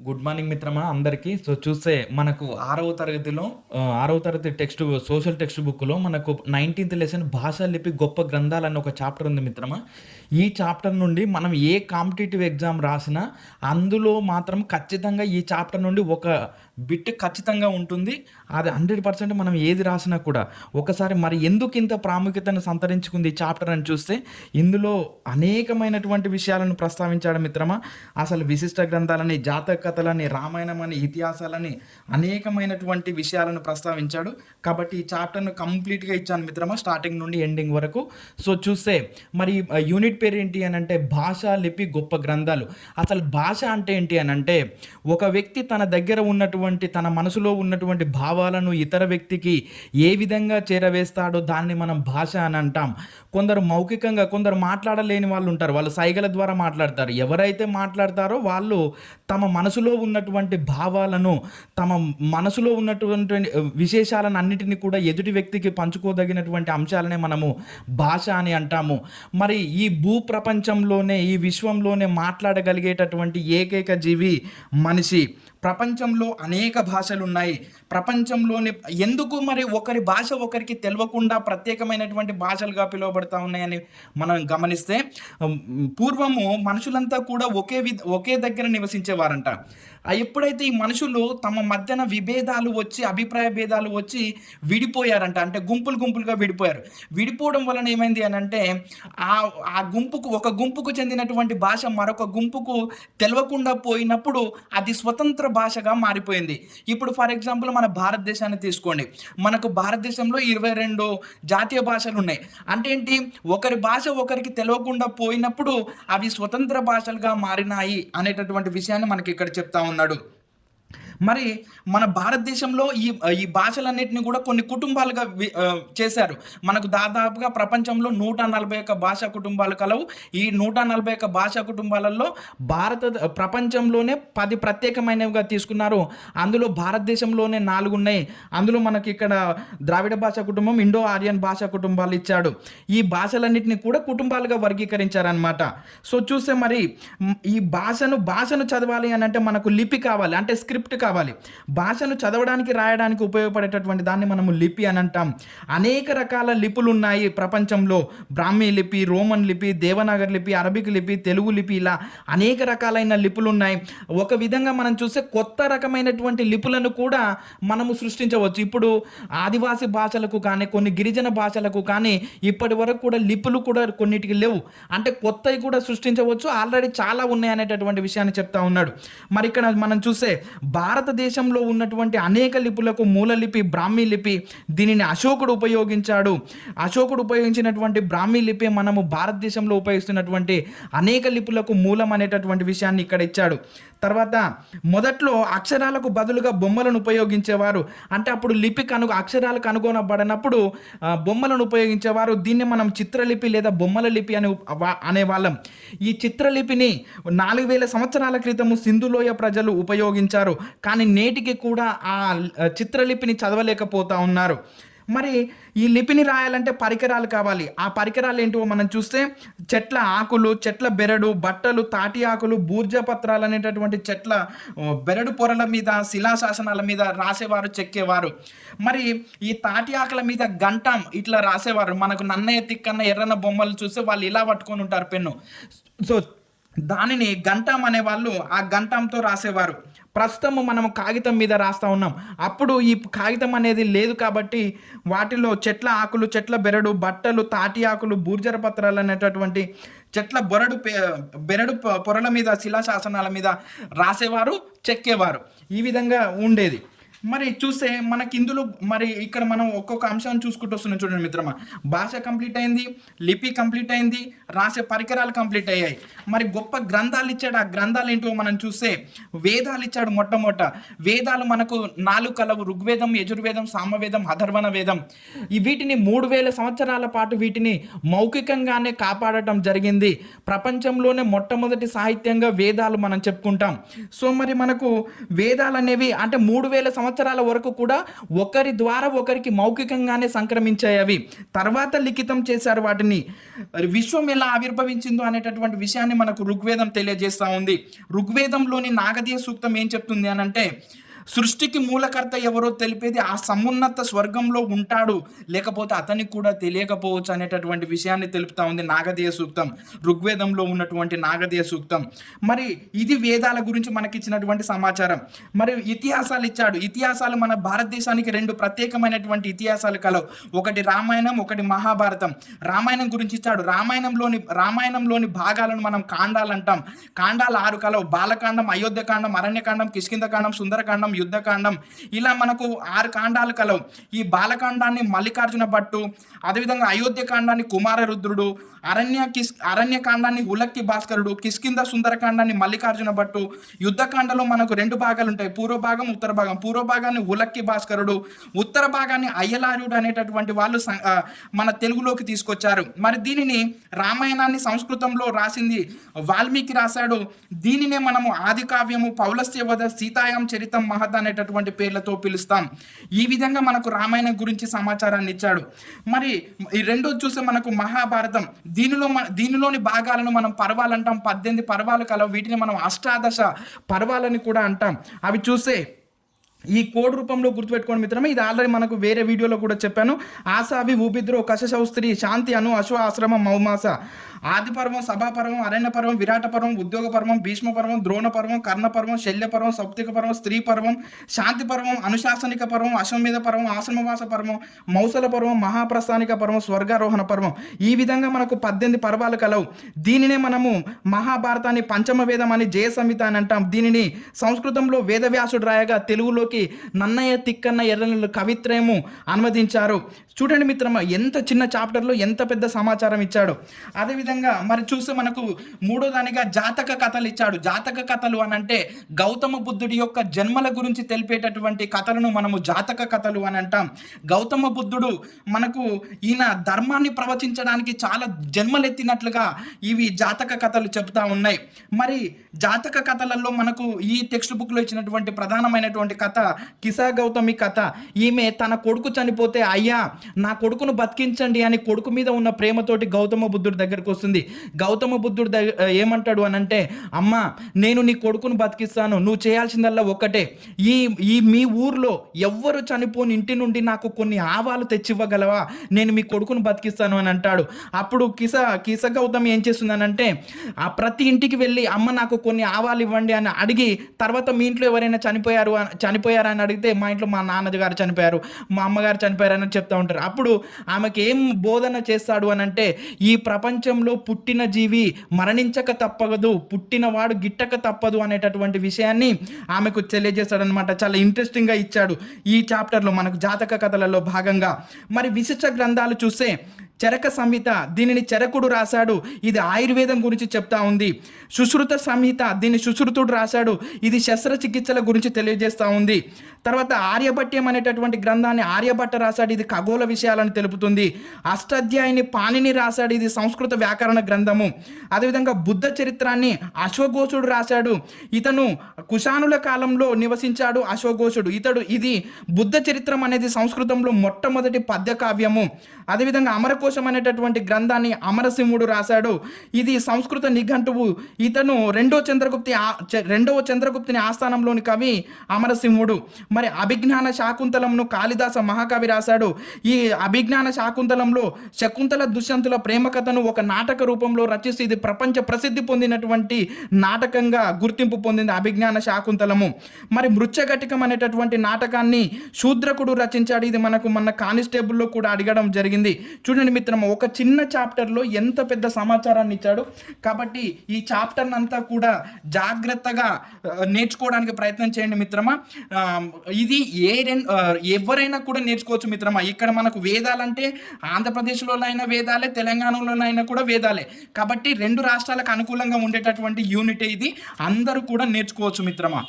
Good morning మిత్రమా అందరికీ. So చూస్తే మనకు ఆరవ తరగతిలో ఆరవ తరగతి టెక్స్ట్ సోషల్ టెక్స్ట్ బుక్లో మనకు నైన్టీన్త్ లెసన్ భాషా లిపి గొప్ప గ్రంథాలు అన్న ఒక చాప్టర్ ఉంది మిత్రమా. ఈ చాప్టర్ నుండి మనం ఏ కాంపిటేటివ్ ఎగ్జామ్ రాసినా అందులో మాత్రం ఖచ్చితంగా ఈ చాప్టర్ నుండి ఒక బిట్ ఖచ్చితంగా ఉంటుంది. అది హండ్రెడ్ పర్సెంట్ మనం ఏది రాసినా కూడా ఒకసారి మరి ఎందుకు ఇంత ప్రాముఖ్యతను సంతరించుకుంది ఈ చాప్టర్ అని చూస్తే ఇందులో అనేకమైనటువంటి విషయాలను ప్రస్తావించాడు మిత్రమా. అసలు విశిష్ట గ్రంథాలని జాతక కథలని రామాయణం అని ఇతిహాసాలని అనేకమైనటువంటి విషయాలను ప్రస్తావించాడు. కాబట్టి ఈ చాప్టర్ను కంప్లీట్గా ఇచ్చాను మిత్రమా స్టార్టింగ్ నుండి ఎండింగ్ వరకు. సో చూస్తే మరి యూనిట్ పేరు ఏంటి అని అంటే భాష లిపి గొప్ప గ్రంథాలు. అసలు భాష అంటే ఏంటి అని అంటే ఒక వ్యక్తి తన దగ్గర ఉన్నటువంటి తన మనసులో ఉన్నటువంటి భావాలను ఇతర వ్యక్తికి ఏ విధంగా చేరవేస్తాడో దాన్ని మనం భాష అని అంటాం. కొందరు మౌఖికంగా కొందరు మాట్లాడలేని వాళ్ళు ఉంటారు. వాళ్ళు సైగల ద్వారా మాట్లాడతారు. ఎవరైతే మాట్లాడతారో వాళ్ళు తమ మనసులో ఉన్నటువంటి భావాలను తమ మనసులో ఉన్నటువంటి విశేషాలను అన్నిటిని కూడా ఎదుటి వ్యక్తికి పంచుకోదగినటువంటి అంశాలనే మనము భాష అని అంటాము. మరి ఈ భూ ప్రపంచంలోనే ఈ విశ్వంలోనే మాట్లాడగలిగేటటువంటి ఏకైక జీవి మనిషి. ప్రపంచంలో అనేక భాషలు ఉన్నాయి ప్రపంచంలోని ఎందుకు మరి ఒకరి భాష ఒకరికి తెలియకుండా ప్రత్యేకమైనటువంటి భాషలుగా పిలువబడతా ఉన్నాయని మనం గమనిస్తే పూర్వము మనుషులంతా కూడా ఒకే వి ఒకే దగ్గర నివసించేవారంట. ఎప్పుడైతే ఈ మనుషులు తమ మధ్యన విభేదాలు వచ్చి అభిప్రాయ భేదాలు వచ్చి విడిపోయారంట అంటే గుంపులు గుంపులుగా విడిపోయారు. విడిపోవడం వలన ఏమైంది అని అంటే ఆ ఆ గుంపుకు ఒక గుంపుకు చెందినటువంటి భాష మరొక గుంపుకు తెలవకుండా పోయినప్పుడు అది స్వతంత్ర భాషగా మారిపోయింది. ఇప్పుడు ఫర్ ఎగ్జాంపుల్ మన భారతదేశాన్ని తీసుకోండి. మనకు భారతదేశంలో ఇరవై రెండు జాతీయ భాషలు ఉన్నాయి. అంటే ఏంటి? ఒకరి భాష ఒకరికి తెలియకుండా పోయినప్పుడు అవి స్వతంత్ర భాషలుగా మారినాయి అనేటటువంటి విషయాన్ని మనకి ఇక్కడ చెప్తా ఉన్నాడు. మరి మన భారతదేశంలో ఈ ఈ భాషలన్నింటినీ కూడా కొన్ని కుటుంబాలుగా చేశారు. మనకు దాదాపుగా ప్రపంచంలో నూట నలభై ఒక్క భాషా కుటుంబాలు కలవు. ఈ నూట నలభై ఒక్క భాషా కుటుంబాలలో భారత ప్రపంచంలోనే పది ప్రత్యేకమైనవిగా తీసుకున్నారు. అందులో భారతదేశంలోనే నాలుగు ఉన్నాయి. అందులో మనకి ఇక్కడ ద్రావిడ భాషా కుటుంబం ఇండో ఆర్యన్ భాషా కుటుంబాలు ఇచ్చాడు. ఈ భాషలన్నింటినీ కూడా కుటుంబాలుగా వర్గీకరించారనమాట సో చూస్తే మరి ఈ భాషను భాషను చదవాలి అని అంటే మనకు లిపి కావాలి. అంటే స్క్రిప్ట్ కావాలి. భాషను చదవడానికి రాయడానికి ఉపయోగపడేటటువంటి దాన్ని మనము లిపి అని అంటాం. అనేక రకాల లిపులు ఉన్నాయి ప్రపంచంలో. బ్రాహ్మీ లిపి రోమన్ లిపి దేవనాగర్ లిపి అరబిక్ లిపి తెలుగు లిపి ఇలా అనేక రకాలైన లిపులు ఉన్నాయి. ఒక విధంగా మనం చూస్తే కొత్త రకమైనటువంటి లిపులను కూడా మనము సృష్టించవచ్చు. ఇప్పుడు ఆదివాసి భాషలకు కానీ కొన్ని గిరిజన భాషలకు కానీ ఇప్పటి వరకు కూడా లిపులు కూడా కొన్నిటికి లేవు. అంటే కొత్తవి కూడా సృష్టించవచ్చు. ఆల్రెడీ చాలా ఉన్నాయి అనేటటువంటి విషయాన్ని చెప్తా ఉన్నాడు. మరి ఇక్కడ మనం చూస్తే భారతదేశంలో ఉన్నటువంటి అనేక లిపులకు మూల లిపి బ్రాహ్మీ లిపి దీనిని అశోకుడు ఉపయోగించాడు. అశోకుడు ఉపయోగించినటువంటి బ్రాహ్మీ లిపి మనము భారతదేశంలో ఉపయోగిస్తున్నటువంటి అనేక లిపులకు మూలం అనేటటువంటి విషయాన్ని ఇక్కడ ఇచ్చాడు. తర్వాత మొదట్లో అక్షరాలకు బదులుగా బొమ్మలను ఉపయోగించేవారు. అంటే అప్పుడు లిపి కను అక్షరాలు కనుగొనబడినప్పుడు బొమ్మలను ఉపయోగించేవారు. దీన్ని మనం చిత్రలిపి లేదా బొమ్మల లిపి అని అనేవాళ్ళం. ఈ చిత్రలిపిని నాలుగు వేల సంవత్సరాల క్రితము సింధులోయ ప్రజలు ఉపయోగించారు. కానీ నేటికి కూడా ఆ చిత్రలిపిని చదవలేకపోతా ఉన్నారు. మరి ఈ లిపిని రాయాలంటే పరికరాలు కావాలి. ఆ పరికరాలు ఏంటో మనం చూస్తే చెట్ల ఆకులు చెట్ల బెరడు బట్టలు తాటి ఆకులు బూర్జపత్రాలు అనేటటువంటి చెట్ల బెరడు పొరల మీద శిలాశాసనాల మీద రాసేవారు చెక్కేవారు. మరి ఈ తాటి ఆకుల మీద గంటం ఇట్లా రాసేవారు. మనకు నన్నయ్య తిక్కన్న ఎర్రన్న బొమ్మలు చూస్తే వాళ్ళు ఇలా పట్టుకొని ఉంటారు పెన్ను. సో దానిని గంటం అనేవాళ్ళు ఆ గంటంతో రాసేవారు. ప్రస్తుతం మనం కాగితం మీద రాస్తా ఉన్నాం. అప్పుడు ఈ కాగితం అనేది లేదు కాబట్టి వాటిలో చెట్ల ఆకులు చెట్ల బెరడు బట్టలు తాటి ఆకులు బూర్జర పత్రాలు అనేటటువంటి చెట్ల బొరడు పే- బెరడు పొరల మీద శిలాశాసనాల మీద రాసేవారు చెక్కేవారు. ఈ విధంగా ఉండేది. మరి చూస్తే మనకి ఇందులో మరి ఇక్కడ మనం ఒక్కొక్క అంశాన్ని చూసుకుంటూ వస్తున్నాం చూడండి మిత్రమా. భాష కంప్లీట్ అయింది లిపి కంప్లీట్ అయింది రాసే పరికరాలు కంప్లీట్ అయ్యాయి. మరి గొప్ప గ్రంథాలు ఇచ్చాడు. ఆ గ్రంథాలు ఏంటో మనం చూస్తే వేదాలు ఇచ్చాడు మొట్టమొదట. వేదాలు మనకు నాలుగు కలవు ఋగ్వేదం యజుర్వేదం సామవేదం అధర్వణ వేదం. ఈ వీటిని మూడు వేల సంవత్సరాల పాటు వీటిని మౌఖికంగానే కాపాడటం జరిగింది. ప్రపంచంలోనే మొట్టమొదటి సాహిత్యంగా వేదాలు మనం చెప్పుకుంటాం. సో మరి మనకు వేదాలు అనేవి అంటే మూడు వేల సంవత్సరాలు సంవత్సరాల వరకు కూడా ఒకరి ద్వారా ఒకరికి మౌఖికంగానే సంక్రమించాయి అవి తర్వాత లిఖితం చేశారు వాటిని. విశ్వం ఎలా ఆవిర్భవించిందో అనేటటువంటి విషయాన్ని మనకు ఋగ్వేదం తెలియజేస్తూ ఉంది. ఋగ్వేదంలోని నాగదీయ సూక్తం ఏం చెప్తుంది అని అంటే సృష్టికి మూలకర్త ఎవరో తెలిపేది ఆ సమున్నత స్వర్గంలో ఉంటాడు. లేకపోతే అతనికి కూడా తెలియకపోవచ్చు అనేటటువంటి విషయాన్ని తెలుపుతా ఉంది నాగదేయ సూక్తం. ఋగ్వేదంలో ఉన్నటువంటి నాగదేయ సూక్తం. మరి ఇది వేదాల గురించి మనకిచ్చినటువంటి సమాచారం. మరి ఇతిహాసాలు ఇచ్చాడు. ఇతిహాసాలు మన భారతదేశానికి రెండు ప్రత్యేకమైనటువంటి ఇతిహాసాలు కలవు. ఒకటి రామాయణం ఒకటి మహాభారతం. రామాయణం గురించి ఇచ్చాడు. రామాయణంలోని రామాయణంలోని భాగాలను మనం కాండాలు అంటాం కాండాలు ఆరు కలవు. బాలకాండం అయోధ్యకాండం అరణ్యకాండం కిష్కిందకాండం సుందరకాండం యుద్ధకాండం. ఇలా మనకు ఆరు కాండాలు కలవు. ఈ బాలకాండాన్ని మల్లికార్జున భట్టు అదేవిధంగా అయోధ్యకాండాన్ని కుమారరుద్రుడు అరణ్య కిస్ అరణ్యకాండాన్ని ఉలక్కి భాస్కరుడు కిష్కింద సుందరకాండాన్ని మల్లికార్జున భట్టు. యుద్ధకాండలో మనకు రెండు భాగాలు ఉంటాయి. పూర్వ భాగం ఉత్తర భాగం. పూర్వ భాగాన్ని ఉలక్కి భాస్కరుడు ఉత్తర భాగాన్ని అయ్యలార్యుడు అనేటటువంటి వాళ్ళు సం- మన తెలుగులోకి తీసుకొచ్చారు. మరి దీనిని రామాయణాన్ని సంస్కృతంలో రాసింది వాల్మీకి రాశాడు. దీనినే మనము ఆది కావ్యము పౌలస్య వద సీతాయాం చరితం మహత్ అనేటటువంటి పేర్లతో పిలుస్తాం. ఈ విధంగా మనకు రామాయణం గురించి సమాచారాన్ని ఇచ్చాడు. మరి ఈ రెండోది చూస్తే మనకు మహాభారతం. దీనిలో మన దీనిలోని భాగాలను మనం పర్వాలంటాం. పద్దెనిమిది పర్వాలు కలవు. వీటిని మనం అష్టాదశ పర్వాలని కూడా అంటాం. అవి చూస్తే ఈ కోడ్ రూపంలో గుర్తుపెట్టుకోండి మిత్రమే. ఇది ఆల్రెడీ మనకు వేరే వీడియోలో కూడా చెప్పాను. ఆసావి ఊపిద్రో కశశౌస్త్రి శాంతి అను అశ్వ ఆశ్రమం మౌమాస. ఆదిపర్వం సభాపర్వం అరణ్య పర్వం విరాట పర్వం ఉద్యోగ పర్వం భీష్మ పర్వం ద్రోణ పర్వం కర్ణ పర్వం శల్య పర్వం పర్వం స్త్రీ పర్వం శాంతి పర్వం అనుశాసనిక పర్వం అశ్వమేధ పర్వం ఆశ్రమవాస పర్వం మౌసల పర్వం మహాప్రస్థానిక పర్వం స్వర్గారోహణ పర్వం ఈ విధంగా మనకు పద్దెనిమిది పర్వాలు కలవు. దీనినే మనము మహాభారతాన్ని పంచమ వేదం అని జయ సంహిత అని అంటాం. దీనిని సంస్కృతంలో వేదవ్యాసుడు రాయగా తెలుగులోకి నన్నయ్య తిక్కన్న ఎర్రనెల్లు కవిత్రయము అనువదించారు చూడండి మిత్రమా ఎంత చిన్న చాప్టర్లో ఎంత పెద్ద సమాచారం ఇచ్చాడు. అదేవిధంగా మరి చూస్తే మనకు మూడో దానిగా జాతక కథలు ఇచ్చాడు. జాతక కథలు అని అంటే గౌతమ బుద్ధుడి యొక్క జన్మల గురించి తెలిపేటటువంటి కథలను మనము జాతక కథలు అని అంటాం. గౌతమ బుద్ధుడు మనకు ఈయన ధర్మాన్ని ప్రవచించడానికి చాలా జన్మలెత్తినట్లుగా ఇవి జాతక కథలు చెప్తా ఉన్నాయి. మరి జాతక కథలలో మనకు ఈ టెక్స్ట్ బుక్లో ఇచ్చినటువంటి ప్రధానమైనటువంటి కథ కిసా గౌతమి కథ. ఈమె తన కొడుకు చనిపోతే అయ్యా నా కొడుకును బతికించండి అని కొడుకు మీద ఉన్న ప్రేమతోటి గౌతమ బుద్ధుడి దగ్గరకు వస్తుంది. గౌతమ బుద్ధుడు దగ్గర ఏమంటాడు అని అంటే అమ్మ నేను నీ కొడుకును బతికిస్తాను. నువ్వు చేయాల్సిందల్లా ఒక్కటే. ఈ ఈ మీ ఊర్లో ఎవ్వరు చనిపోని ఇంటి నుండి నాకు కొన్ని ఆవాలు తెచ్చివ్వగలవా? నేను మీ కొడుకును బతికిస్తాను అని అంటాడు. అప్పుడు కిస కిస గౌతమి ఏం చేస్తుందనంటే ఆ ప్రతి ఇంటికి వెళ్ళి అమ్మ నాకు కొన్ని ఆవాలు ఇవ్వండి అని అడిగి తర్వాత మీ ఇంట్లో ఎవరైనా చనిపోయారు చనిపోయారు అని అడిగితే మా ఇంట్లో మా నాన్నగారు చనిపోయారు మా అమ్మగారు చనిపోయారు అని ఉంటారు. అప్పుడు ఆమెకి ఏం బోధన చేస్తాడు అని అంటే ఈ ప్రపంచంలో పుట్టిన జీవి మరణించక తప్పదు పుట్టినవాడు గిట్టక తప్పదు అనేటటువంటి విషయాన్ని ఆమెకు తెలియజేస్తాడనమాట చాలా ఇంట్రెస్టింగ్గా ఇచ్చాడు ఈ చాప్టర్లో మనకు జాతక కథలలో భాగంగా. మరి విశిష్ట గ్రంథాలు చూస్తే చరక సంహిత దీనిని చరకుడు రాశాడు ఇది ఆయుర్వేదం గురించి చెప్తా ఉంది. సుశ్రుత సంహిత దీన్ని సుశ్రుతుడు రాశాడు ఇది శస్త్రచికిత్సల గురించి తెలియజేస్తూ ఉంది. తర్వాత ఆర్యభట్యం అనేటటువంటి గ్రంథాన్ని ఆర్యభట్ట రాశాడు. ఇది ఖగోళ విషయాలను తెలుపుతుంది. అష్టాధ్యాయుని పాణిని రాశాడు. ఇది సంస్కృత వ్యాకరణ గ్రంథము. అదేవిధంగా బుద్ధ చరిత్రాన్ని అశ్వఘోషుడు రాశాడు. ఇతను కుషానుల కాలంలో నివసించాడు అశ్వఘోషుడు ఇతడు ఇది బుద్ధ చరిత్రం అనేది సంస్కృతంలో మొట్టమొదటి పద్య కావ్యము అదేవిధంగా అమరకోశం అనేటటువంటి గ్రంథాన్ని అమరసింహుడు రాశాడు. ఇది సంస్కృత నిఘంటువు. ఇతను రెండో చంద్రగుప్తి రెండవ చంద్రగుప్తుని ఆస్థానంలోని కవి అమరసింహుడు. మరి అభిజ్ఞాన శాకుంతలంను కాళిదాస మహాకవి రాశాడు. ఈ అభిజ్ఞాన శాకుంతలంలో శకుంతల దుష్యంతుల ప్రేమ కథను ఒక నాటక రూపంలో రచిస్తూ ఇది ప్రపంచ ప్రసిద్ధి పొందినటువంటి నాటకంగా గుర్తింపు పొందింది అభిజ్ఞాన శాకుంతలము. మరి మృత్యఘటికం అనేటటువంటి నాటకాన్ని శూద్రకుడు రచించాడు. ఇది మనకు మన కానిస్టేబుల్లో కూడా అడగడం జరిగింది. చూడండి మిత్రమా ఒక చిన్న చాప్టర్లో ఎంత పెద్ద సమాచారాన్ని ఇచ్చాడు? కాబట్టి ఈ చాప్టర్ అంతా కూడా జాగ్రత్తగా నేర్చుకోవడానికి ప్రయత్నం చేయండి మిత్రమా. ఇది ఏ రెన్- ఎవరైనా కూడా నేర్చుకోవచ్చు మిత్రమా. ఇక్కడ మనకు వేదాలంటే ఆంధ్రప్రదేశ్లోనైనా వేదాలే తెలంగాణలోనైనా కూడా వేదాలే. కాబట్టి రెండు రాష్ట్రాలకు అనుకూలంగా ఉండేటటువంటి యూనిట్ ఇది. అందరూ కూడా నేర్చుకోవచ్చు మిత్రమా.